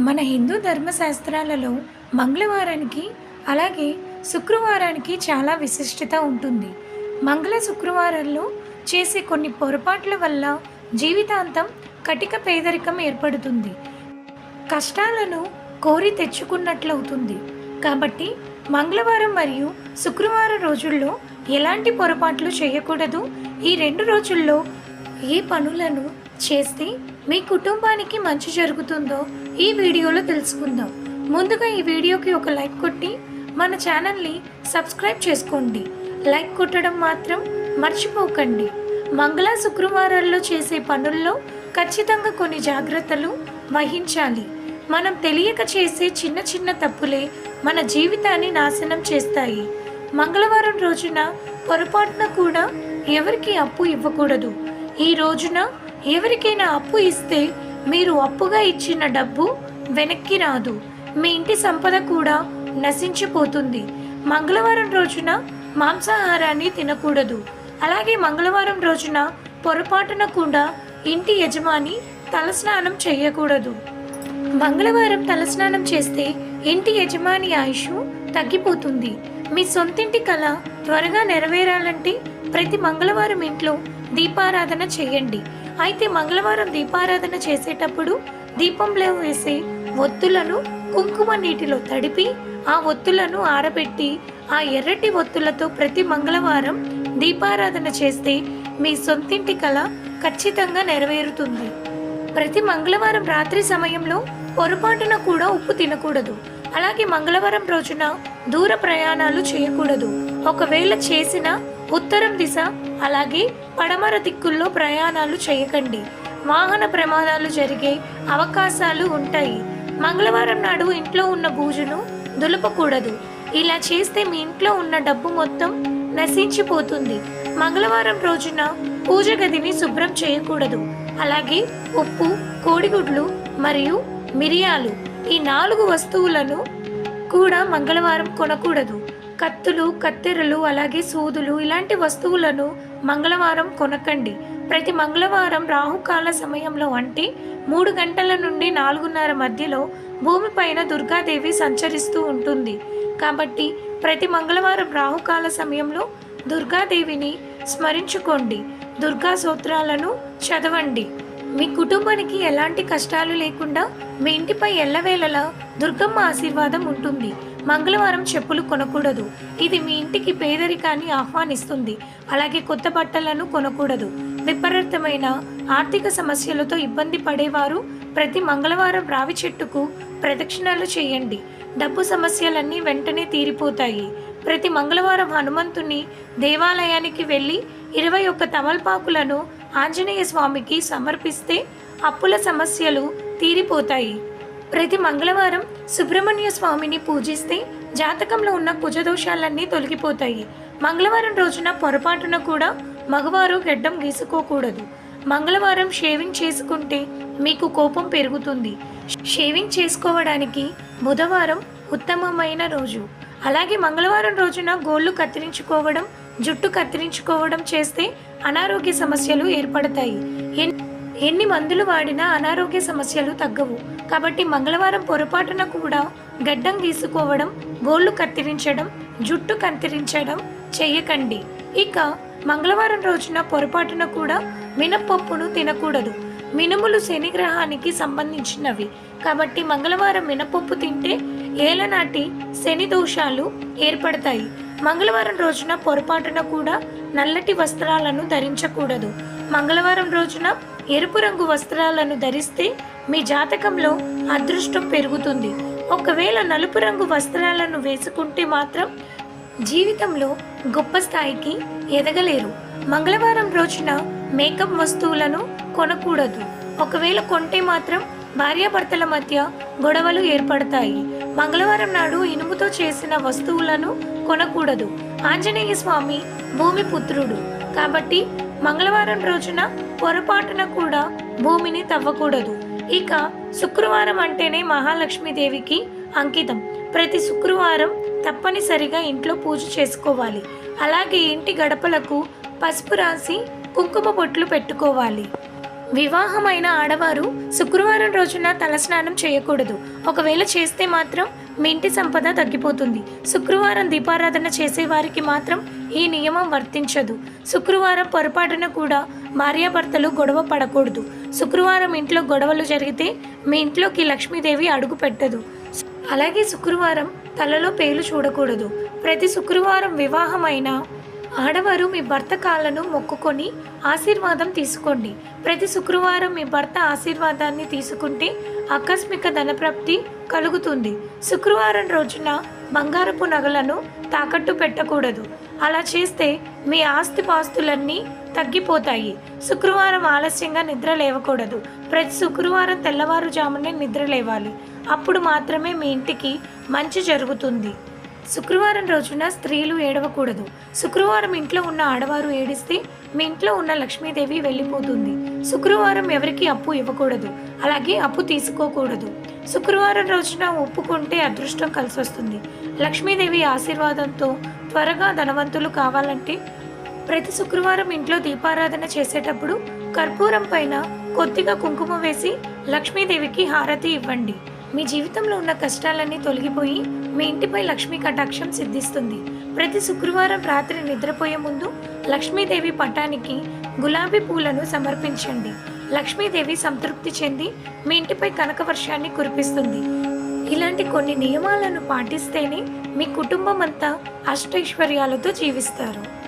మన హిందూ ధర్మశాస్త్రాలలో మంగళవారానికి అలాగే శుక్రవారానికి చాలా విశిష్టత ఉంటుంది. మంగళ శుక్రవారాల్లో చేసే కొన్ని పొరపాట్ల వల్ల జీవితాంతం కటిక పేదరికం ఏర్పడుతుంది. కష్టాలను కోరి తెచ్చుకున్నట్లవుతుంది. కాబట్టి మంగళవారం మరియు శుక్రవారం రోజుల్లో ఎలాంటి పొరపాట్లు చేయకూడదు. ఈ రెండు రోజుల్లో ఏ పనులను చేస్తే మీ కుటుంబానికి మంచి జరుగుతుందో ఈ వీడియోలో తెలుసుకుందాం. ముందుగా ఈ వీడియోకి ఒక లైక్ కొట్టి మన ఛానల్ని సబ్స్క్రైబ్ చేసుకోండి. లైక్ కొట్టడం మాత్రం మర్చిపోకండి. మంగళ శుక్రవారాల్లో చేసే పనుల్లో ఖచ్చితంగా కొన్ని జాగ్రత్తలు వహించాలి. మనం తెలియక చేసే చిన్న చిన్న తప్పులే మన జీవితాన్ని నాశనం చేస్తాయి. మంగళవారం రోజున పొరపాటున కూడా ఎవరికి అప్పు ఇవ్వకూడదు. ఈ రోజున ఎవరికైనా అప్పు ఇస్తే మీరు అప్పుగా ఇచ్చిన డబ్బు వెనక్కి రాదు. మీ ఇంటి సంపద కూడా నశించిపోతుంది. మంగళవారం రోజున మాంసాహారాన్ని తినకూడదు. అలాగే మంగళవారం రోజున పొరపాటున కూడా ఇంటి యజమాని తలస్నానం చేయకూడదు. మంగళవారం తలస్నానం చేస్తే ఇంటి యజమాని ఆయుష్ తగ్గిపోతుంది. మీ సొంతింటి కళ త్వరగా నెరవేరాలంటే ప్రతి మంగళవారం ఇంట్లో దీపారాధన చేయండి. అయితే మంగళవారం దీపారాధన చేసేటప్పుడు దీపంలో వేసే ఒత్తులను కుంకుమ నీటిలో తడిపి ఆ ఒత్తులను ఆరబెట్టి ఆ ఎర్రటి ఒత్తులతో ప్రతి మంగళవారం దీపారాధన చేస్తే మీ సొంతింటి కళ ఖచ్చితంగా నెరవేరుతుంది. ప్రతి మంగళవారం రాత్రి సమయంలో పొరపాటున కూడా ఉప్పు తినకూడదు. అలాగే మంగళవారం రోజున దూర ప్రయాణాలు చేయకూడదు. ఒకవేళ చేసిన ఉత్తరం దిశ అలాగే పడమర దిక్కుల్లో ప్రయాణాలు చేయకండి. వాహన ప్రమాదాలు జరిగే అవకాశాలు ఉంటాయి. మంగళవారం నాడు ఇంట్లో ఉన్న బూజును దులపకూడదు. ఇలా చేస్తే మీ ఇంట్లో ఉన్న డబ్బు మొత్తం నశించిపోతుంది. మంగళవారం రోజున పూజ గదిని శుభ్రం చేయకూడదు. అలాగే ఉప్పు కోడిగుడ్లు మరియు మిరియాలు ఈ నాలుగు వస్తువులను కూడా మంగళవారం కొనకూడదు. కత్తులు కత్తెరలు అలాగే సూదులు ఇలాంటి వస్తువులను మంగళవారం కొనకండి. ప్రతి మంగళవారం రాహుకాల సమయంలో అంటే మూడు గంటల నుండి నాలుగున్నర మధ్యలో భూమిపైన దుర్గాదేవి సంచరిస్తూ ఉంటుంది. కాబట్టి ప్రతి మంగళవారం రాహుకాల సమయంలో దుర్గాదేవిని స్మరించుకోండి. దుర్గా సూత్రాలను చదవండి. మీ కుటుంబానికి ఎలాంటి కష్టాలు లేకుండా మీ ఇంటిపై ఎల్లవేళలా దుర్గమ్మ ఆశీర్వాదం ఉంటుంది. మంగళవారం చెప్పులు కొనకూడదు. ఇది మీ ఇంటికి పేదరికాన్ని ఆహ్వానిస్తుంది. అలాగే కొత్త బట్టలను కొనకూడదు. విపరీతమైన ఆర్థిక సమస్యలతో ఇబ్బంది పడేవారు ప్రతి మంగళవారం రావి చెట్టుకు ప్రదక్షిణలు చేయండి. డబ్బు సమస్యలన్నీ వెంటనే తీరిపోతాయి. ప్రతి మంగళవారం హనుమంతుని దేవాలయానికి వెళ్ళి ఇరవై ఒక్క తమలపాకులను ఆంజనేయ స్వామికి సమర్పిస్తే అప్పుల సమస్యలు తీరిపోతాయి. ప్రతి మంగళవారం సుబ్రహ్మణ్య స్వామిని పూజిస్తే జాతకంలో ఉన్న కుజదోషాలన్నీ తొలగిపోతాయి. మంగళవారం రోజున పొరపాటున కూడా మగవారు గెడ్డం గీసుకోకూడదు. మంగళవారం షేవింగ్ చేసుకుంటే మీకు కోపం పెరుగుతుంది. షేవింగ్ చేసుకోవడానికి బుధవారం ఉత్తమమైన రోజు. అలాగే మంగళవారం రోజున గోళ్ళు కత్తిరించుకోవడం జుట్టు కత్తిరించుకోవడం చేస్తే అనారోగ్య సమస్యలు ఏర్పడతాయి. ఎన్ని మందులు వాడినా అనారోగ్య సమస్యలు తగ్గవు. కాబట్టి మంగళవారం పొరపాటున కూడా గడ్డం గీసుకోవడం గోళ్ళు కత్తిరించడం జుట్టు కత్తిరించడం చెయ్యకండి. ఇక మంగళవారం రోజున పొరపాటున కూడా మినపప్పును తినకూడదు. మినుములు శని గ్రహానికి సంబంధించినవి. కాబట్టి మంగళవారం మినపప్పు తింటే ఏలనాటి శని దోషాలు ఏర్పడతాయి. మంగళవారం రోజున పొరపాటున కూడా నల్లటి వస్త్రాలను ధరించకూడదు. మంగళవారం రోజున ఎరుపు రంగు వస్త్రాలను ధరిస్తే మీ జాతకంలో అదృష్టం పెరుగుతుంది. ఒకవేళ నలుపు రంగు వస్త్రాలను వేసుకుంటే మాత్రం జీవితంలో గొప్ప స్థాయికి ఎదగలేరు. మంగళవారం రోజున మేకప్ వస్తువులను కొనకూడదు. ఒకవేళ కొంటే మాత్రం భార్యాభర్తల మధ్య గొడవలు ఏర్పడతాయి. మంగళవారం నాడు ఇనుముతో చేసిన వస్తువులను కొనకూడదు. ఆంజనేయ స్వామి భూమి పుత్రుడు. కాబట్టి మంగళవారం రోజున పొరపాటున కూడా భూమిని తవ్వకూడదు. ఇక శుక్రవారం అంటేనే మహాలక్ష్మీదేవికి అంకితం. ప్రతి శుక్రవారం తప్పనిసరిగా ఇంట్లో పూజ చేసుకోవాలి. అలాగే ఇంటి గడపలకు పసుపు రాసి కుంకుమ బొట్లు పెట్టుకోవాలి. వివాహమైన ఆడవారు శుక్రవారం రోజున తలస్నానం చేయకూడదు. ఒకవేళ చేస్తే మాత్రం మీ ఇంటి సంపద తగ్గిపోతుంది. శుక్రవారం దీపారాధన చేసేవారికి మాత్రం ఈ నియమం వర్తించదు. శుక్రవారం పొరపాటున కూడా భార్యాభర్తలు గొడవ పడకూడదు. శుక్రవారం ఇంట్లో గొడవలు జరిగితే మీ ఇంట్లోకి లక్ష్మీదేవి అడుగు పెట్టదు. అలాగే శుక్రవారం తలలో పేలు చూడకూడదు. ప్రతి శుక్రవారం వివాహమైన ఆడవారు మీ భర్త కాళ్ళను మొక్కుకొని ఆశీర్వాదం తీసుకోండి. ప్రతి శుక్రవారం మీ భర్త ఆశీర్వాదాన్ని తీసుకుంటే ఆకస్మిక ధనప్రాప్తి కలుగుతుంది. శుక్రవారం రోజున బంగారపు నగలను తాకట్టు పెట్టకూడదు. అలా చేస్తే మీ ఆస్తి పాస్తులన్నీ తగ్గిపోతాయి. శుక్రవారం ఆలస్యంగా నిద్ర లేవకూడదు. ప్రతి శుక్రవారం తెల్లవారుజామునే నిద్ర లేవాలి. అప్పుడు మాత్రమే మీ ఇంటికి మంచి జరుగుతుంది. శుక్రవారం రోజున స్త్రీలు ఏడవకూడదు. శుక్రవారం ఇంట్లో ఉన్న ఆడవారు ఏడిస్తే మీ ఇంట్లో ఉన్న లక్ష్మీదేవి వెళ్ళిపోతుంది. శుక్రవారం ఎవరికి అప్పు ఇవ్వకూడదు. అలాగే అప్పు తీసుకోకూడదు. శుక్రవారం రోజున ఒప్పుకుంటే అదృష్టం కలిసి వస్తుంది లక్ష్మీదేవి ఆశీర్వాదంతో త్వరగా ధనవంతులు కావాలంటే ప్రతి శుక్రవారం ఇంట్లో దీపారాధన చేసేటప్పుడు కర్పూరం పైన కొద్దిగా కుంకుమ వేసి లక్ష్మీదేవికి హారతి ఇవ్వండి. మీ జీవితంలో ఉన్న కష్టాలన్నీ తొలగిపోయి మీ ఇంటిపై లక్ష్మీ కటాక్షం సిద్ధిస్తుంది. ప్రతి శుక్రవారం రాత్రి నిద్రపోయే ముందు లక్ష్మీదేవి పటానికి గులాబీ పూలను సమర్పించండి. లక్ష్మీదేవి సంతృప్తి చెంది మీ ఇంటిపై కనక వర్షాన్ని కురిపిస్తుంది. ఇలాంటి కొన్ని నియమాలను పాటిస్తేనే మీ కుటుంబం అంతా అష్టైశ్వర్యాలతో జీవిస్తారు.